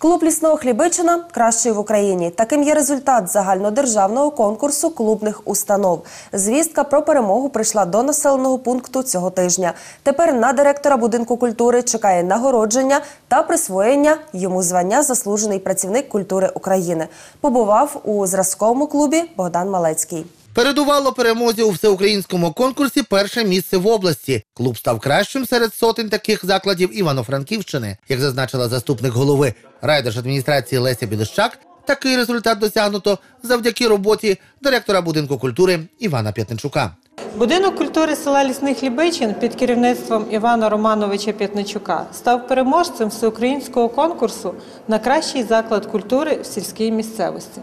Клуб лісного хлібичина кращий в Україні. Таким є результат загальнодержавного конкурсу клубних установ. Звістка про перемогу прийшла до населеного пункту цього тижня. Тепер на директора будинку культури чекає нагородження та присвоєння йому звання заслужений працівник культури України. Побував у зразковому клубі Богдан Малецький. Передувало перемозі у всеукраїнському конкурсі перше місце в області. Клуб став кращим серед сотень таких закладів Івано-Франківщини. Як зазначила заступник голови райдержадміністрації Леся Білищак, такий результат досягнуто завдяки роботі директора будинку культури Івана П'ятничука. Будинок культури села Лісний Хлібичин під керівництвом Івана Романовича П'ятничука став переможцем всеукраїнського конкурсу на кращий заклад культури в сільській місцевості.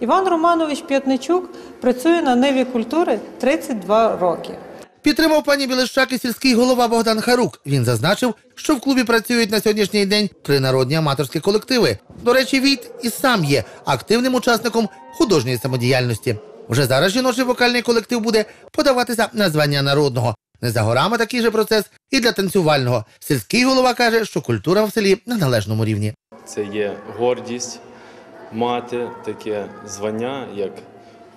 Іван Романович П'ятничук працює на ниві культури 32 роки. Підтримав пані Білищак і сільський голова Богдан Харук. Він зазначив, що в клубі працюють на сьогоднішній день три народні аматорські колективи. До речі, Віт і сам є активним учасником художньої самодіяльності. Вже зараз жіночий вокальний колектив буде подаватися на звання народного. Не за горами такий же процес і для танцювального. Сільський голова каже, що культура в селі на належному рівні. Це є гордість мати таке звання, як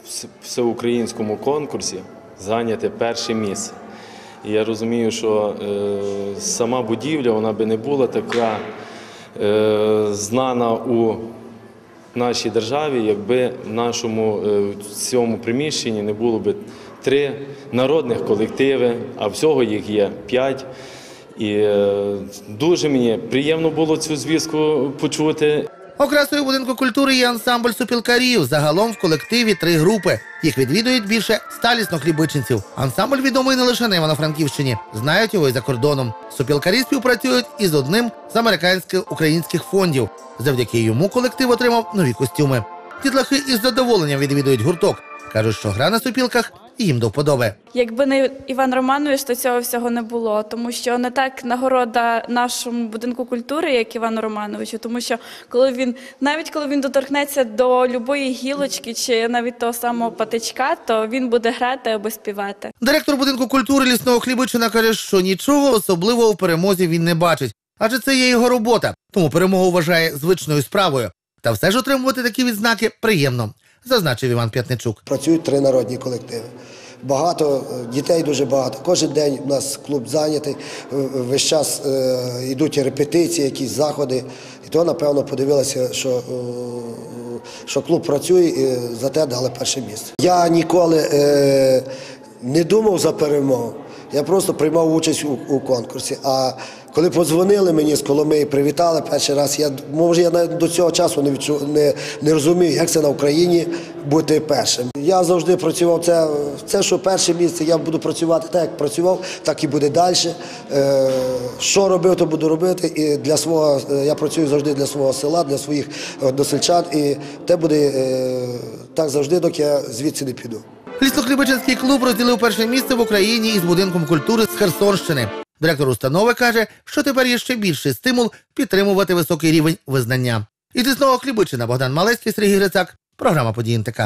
в всеукраїнському конкурсі зайняти перше місце. І я розумію, що е, сама будівля вона би не була така е, знана у нашій державі, якби в нашому е, в цьому приміщенні не було б три народних колективи, а всього їх є п'ять. І е, дуже мені приємно було цю звістку почути. Окрасою будинку культури є ансамбль супілкарів. Загалом в колективі три групи. Їх відвідують більше ста ліснохлібичинців. Ансамбль відомий не лише на Івано-Франківщині, знають його і за кордоном. Супілкарі співпрацюють із одним з американських українських фондів. Завдяки йому колектив отримав нові костюми. Дітлахи із задоволенням відвідують гурток. кажуть, що гра на супілках їм до вподоби. Якби не Іван Романович, то цього всього не було, тому що не так нагорода нашому будинку культури, як Івану Романовичу, тому що коли він навіть коли він доторкнеться до любої гілочки чи навіть того самого патичка, то він буде грати або співати. Директор будинку культури лісного хлібичина каже, що нічого особливого в перемозі він не бачить, адже це є його робота, тому перемогу вважає звичною справою. Та все ж отримувати такі відзнаки приємно, зазначив Іван П'ятничук. Працюють три народні колективи. Багато е, дітей дуже багато. Кожен день у нас клуб зайнятий. е, Весь час е, йдуть репетиції, якісь заходи. І то, напевно, подивилися, що, е, що клуб працює і за те дали перше місце. Я ніколи е, не думав за перемогу. Я просто приймав участь у, у конкурсі. А коли подзвонили мені з Коломиї, привітали перший раз, я може я навіть до цього часу не відчу, не, не розумів, як це на Україні бути першим. Я завжди працював це, це, що перше місце, я буду працювати так, як працював, так і буде далі. Е, що робив, то буду робити. І для свого е, я працюю завжди для свого села, для своїх односельчан. І те буде е, так завжди, доки я звідси не піду. Ліснохлібичинський клуб розділив перше місце в Україні із будинком культури з Херсонщини. Директор установи каже, що тепер є ще більший стимул підтримувати високий рівень визнання. І знову хлібичина Богдан Малецький, Сергій Грицак. Програма «Події НТК».